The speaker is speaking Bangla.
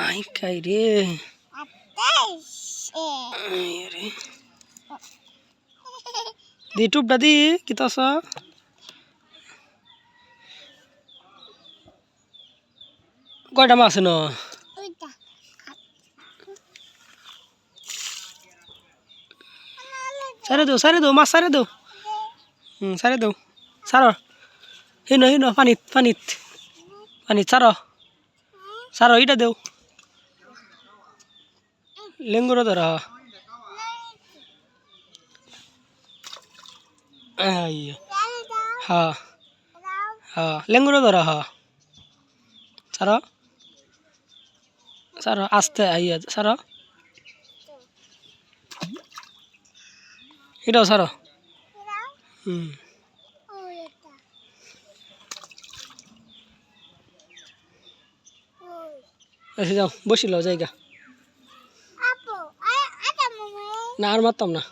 আই খাই রে দি টুপটা দি কি তস কয়টা মাছ ন সারে দেও সারে দেও মাছ সারে দেও হুম সারে দেও সার হিনো হিনো পানিত পানিত পানিত সার সার ইটা দেও লেঙ্গুরো ধর। হ্যাঁ হ্যাঁ লেঙ্গুরো ধর হ্যাঁ সার সার আস্তে আইয়া সার এটাও সার হুম। এসে যাও বসিল জায়গা। ना मत ना